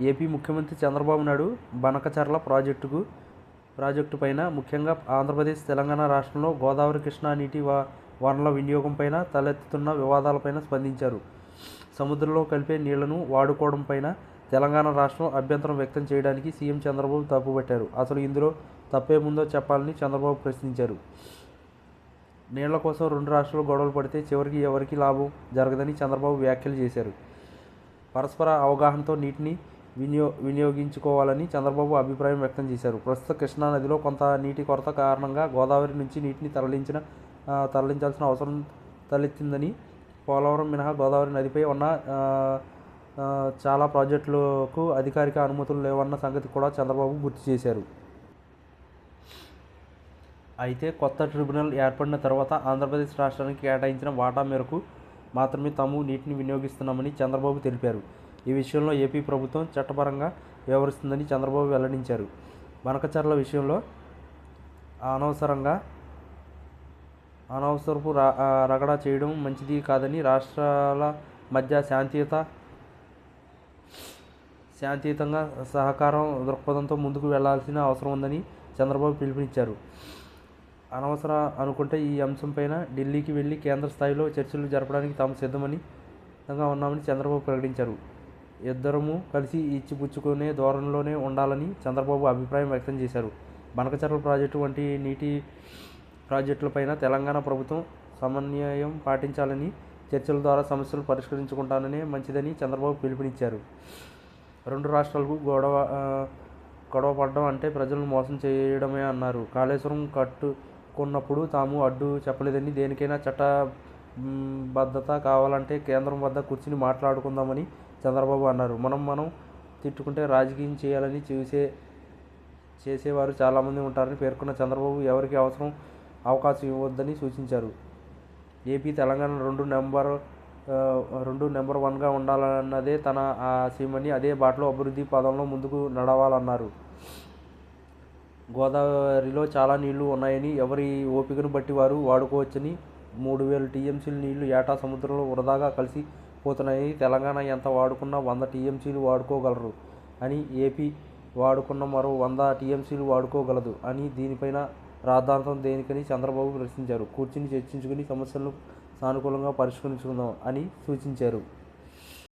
AP ముఖ్యమంత్రి చంద్రబాబు నాయుడు బనకచర్ల ప్రాజెక్టుకు project పైన ముఖ్యంగా ఆంధ్రప్రదేశ్ తెలంగాణ రాష్ట్రంలో గోదావరి కృష్ణా నీటి వ- వనరుల వినియోగం పైన తలెత్తుతున్న వివాదాలపైన స్పందించారు. సముద్రంలో కలిపే నీళ్ళను వాడుకోవడం పైన తెలంగాణ రాష్ట్రం అభ్యంతరం వ్యక్తం చేయడానికి సీఎం చంద్రబాబు తప్పుపట్టారు అసలు ఇందులో తప్పేముందో చెప్పాలని చంద్రబాబు ప్రశ్నించారు. నీళ్ళ కోసం రెండు రాష్ట్రాలు గొడవలు పడితే చివరికి ఎవరికి లాభం జరగదని చంద్రబాబు వ్యాఖ్యలు చేశారు. పరస్పర అవగాహనతో నీటిని వినియో వినియోగించుకోవాలని చంద్రబాబు అభిప్రాయం వ్యక్తం చేశారు. ప్రస్తుత కృష్ణా నదిలో కొంత నీటి కొరత కారణంగా గోదావరి నుంచి నీటిని తరలించిన తరలించాల్సిన అవసరం తలెత్తిందని పోలవరం మినహా గోదావరి నదిపై ఉన్న చాలా ప్రాజెక్టులకు అధికారిక అనుమతులు లేవన్న సంగతి కూడా చంద్రబాబు గుర్తు చేశారు. అయితే కొత్త ట్రిబ్యునల్ ఏర్పడిన తర్వాత ఆంధ్రప్రదేశ్ రాష్ట్రానికి కేటాయించిన వాటా మేరకు మాత్రమే తాము నీటిని వినియోగిస్తున్నామని చంద్రబాబు తెలిపారు. ఈ విషయంలో ఏపీ ప్రభుత్వం చట్టపరంగా వ్యవహరిస్తుందని చంద్రబాబు వెల్లడించారు. వనకచర్ల విషయంలో అనవసరంగా అనవసరపు రగడా రగడ చేయడం మంచిది కాదని రాష్ట్రాల మధ్య శాంతియుత శాంతియుతంగా సహకారం దృక్పథంతో ముందుకు వెళ్ళాల్సిన అవసరం ఉందని చంద్రబాబు పిలుపునిచ్చారు. అనవసర అనుకుంటే ఈ అంశంపైన ఢిల్లీకి వెళ్ళి కేంద్ర స్థాయిలో చర్చలు జరపడానికి తాము సిద్ధమని ఉన్నామని చంద్రబాబు ప్రకటించారు. ఇద్దరము కలిసి ఇచ్చిపుచ్చుకునే ధోరణిలోనే ఉండాలని చంద్రబాబు అభిప్రాయం వ్యక్తం చేశారు. బనకచర్ల ప్రాజెక్టు వంటి నీటి ప్రాజెక్టులపైన తెలంగాణ ప్రభుత్వం సమన్వయం పాటించాలని చర్చల ద్వారా సమస్యలు పరిష్కరించుకుంటాననే మంచిదని చంద్రబాబు పిలుపునిచ్చారు. రెండు రాష్ట్రాలకు గొడవ గొడవ పడడం అంటే ప్రజలను మోసం చేయడమే అన్నారు. కాళేశ్వరం కట్టుకున్నప్పుడు తాము అడ్డు చెప్పలేదని దేనికైనా చట్ట భద్రత కావాలంటే కేంద్రం వద్ద కూర్చుని మాట్లాడుకుందామని చంద్రబాబు అన్నారు. మనం మనం తిట్టుకుంటే రాజకీయం చేయాలని చూసే చేసేవారు చాలామంది ఉంటారని పేర్కొన్న చంద్రబాబు ఎవరికి అవసరం అవకాశం ఇవ్వద్దని సూచించారు. ఏపీ తెలంగాణ రెండు నెంబర్ రెండు నెంబర్ వన్గా ఉండాలన్నదే తన ఆశయమని అదే బాటలో అభివృద్ధి పదంలో ముందుకు నడవాలన్నారు. గోదావరిలో చాలా నీళ్ళు ఉన్నాయని ఎవరి ఓపికను బట్టి వారు వాడుకోవచ్చని మూడు వేల టీఎంసీల నీళ్ళు ఏటా సముద్రంలో వృధాగా కలిసి పోతున్నాయి. తెలంగాణ ఎంత వాడుకున్నా వంద టీఎంసీలు వాడుకోగలరు అని ఏపీ వాడుకున్న మరో వంద టీఎంసీలు వాడుకోగలదు అని దీనిపైన రాద్ధాంతం దేనికని చంద్రబాబు ప్రశ్నించారు. కూర్చుని చర్చించుకుని సమస్యలను సానుకూలంగా పరిష్కరించుకుందాం అని సూచించారు.